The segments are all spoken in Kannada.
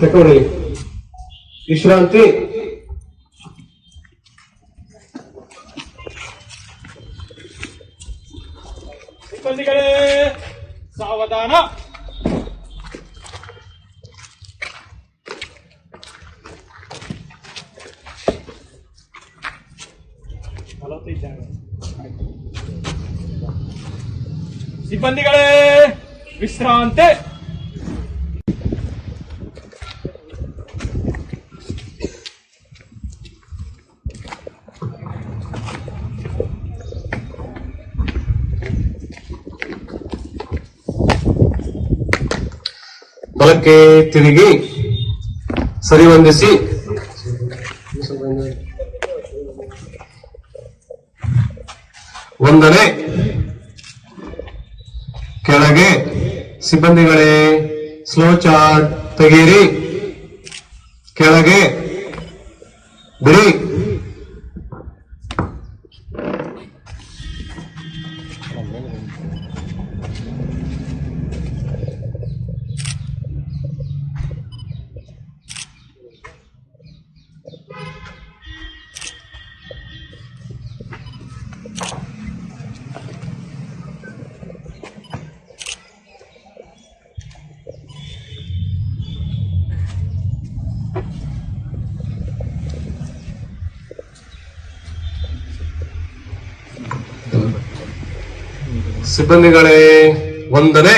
ತಕೊಳ್ಳಿ ವಿಶ್ರಾಂತಿ. ಸಿಬ್ಬಂದಿಗಳೇ ಸಾವಧಾನ. ಸಿಬ್ಬಂದಿಗಳೇ ವಿಶ್ರಾಂತಿ. ಬಲಕ್ಕೆ ತಿರುಗಿ ಸರಿಹೊಂದಿಸಿ ಒಂದನೇ ಕೆಳಗೆ ಸಿಬ್ಬಂದಿಗಳೇ ಸ್ಲೋ ಚಾರ್ಟ್ ತೆಗೀರಿ ಕೆಳಗೆ ಬಿಡಿ. ಸಿಬ್ಬಂದಿಗಳೇ ಒಂದನೇ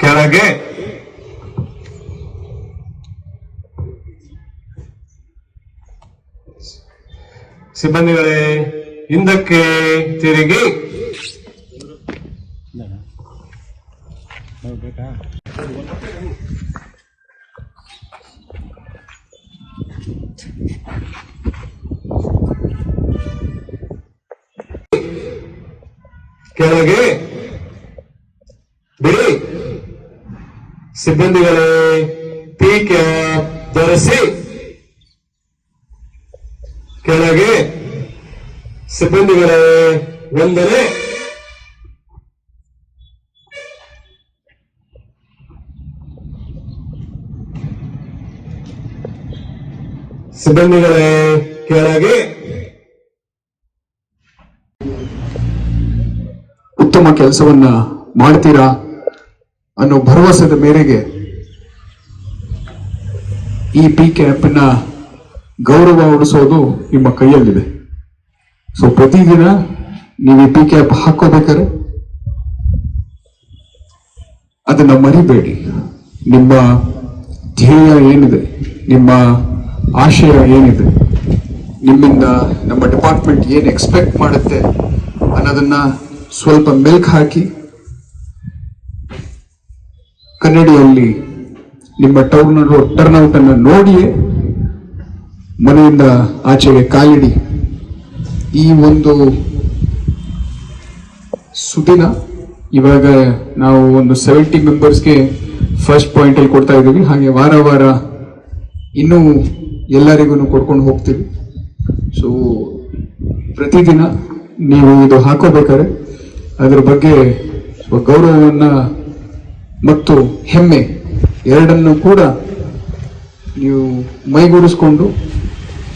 ಕೆಳಗೆ. ಸಿಬ್ಬಂದಿಗಳೇ ಹಿಂದಕ್ಕೆ ತಿರುಗಿ. ಕೆಳಗೆ. ಬಿಡಿ. ಸಿಬ್ಬಂದಿಗಳೇ ಪಿ ಕ್ಯಾಪ್ ಧರಿಸಿ. ಕೆಳಗೆ. ಸಿಬ್ಬಂದಿಗಳೇ ಒಂದನೇ ಸಿಬ್ಬಂದಿಗಳೇ ಕೆಳಗೆ. ಉತ್ತಮ ಕೆಲಸವನ್ನ ಮಾಡ್ತೀರಾ ಅನ್ನೋ ಭರವಸೆದ ಮೇರೆಗೆ ಈ ಪಿ ಕ್ಯಾಂಪ್ನ ಗೌರವ ಉಳಿಸೋದು ನಿಮ್ಮ ಕೈಯಲ್ಲಿದೆ. ಸೊ ಪ್ರತಿದಿನ ನೀವು ಈ ಪಿ ಕ್ಯಾಪ್ ಹಾಕೋಬೇಕಾರೆ ಅದನ್ನ ಮರಿಬೇಡಿ. ನಿಮ್ಮ ಧ್ಯೇಯ ಏನಿದೆ, ನಿಮ್ಮ ಆಶಯ ಏನಿದೆ, ನಿಮ್ಮಿಂದ ನಮ್ಮ ಡಿಪಾರ್ಟ್ಮೆಂಟ್ ಏನು ಎಕ್ಸ್ಪೆಕ್ಟ್ ಮಾಡುತ್ತೆ ಅನ್ನೋದನ್ನ ಸ್ವಲ್ಪ ಮಿಲ್ಕ್ ಹಾಕಿ ಕನ್ನಡಿಯಲ್ಲಿ ನಿಮ್ಮ ಟರ್ನ್ ಟರ್ನ್ಔಟ್ ಅನ್ನು ನೋಡಿಯೇ ಮನೆಯಿಂದ ಆಚೆಗೆ ಕಾಲಿಡಿ. ಈ ಒಂದು ಸುದಿನ ಇವಾಗ ನಾವು ಒಂದು ಸೆವೆಂಟಿ ಮೆಂಬರ್ಸ್ಗೆ ಫಸ್ಟ್ ಪಾಯಿಂಟ್ ಅಲ್ಲಿ ಕೊಡ್ತಾ ಇದ್ದೀವಿ. ಹಾಗೆ ವಾರ ವಾರ ಇನ್ನೂ ಎಲ್ಲರಿಗೂ ಕೊಡ್ಕೊಂಡು ಹೋಗ್ತೀವಿ. ಸೊ ಪ್ರತಿದಿನ ನೀವು ಇದು ಹಾಕೋಬೇಕಾದ್ರೆ ಅದರ ಬಗ್ಗೆ ಗೌರವವನ್ನ ಮತ್ತು ಹೆಮ್ಮೆ ಎರಡನ್ನು ಕೂಡ ನೀವು ಮೈಗೂಡಿಸ್ಕೊಂಡು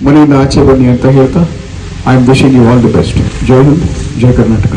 ಮನೆಯಿಂದ ಆಚೆ ಬನ್ನಿ ಅಂತ ಹೇಳ್ತಾ I am wishing you all the best Jai Hind Jai Karnataka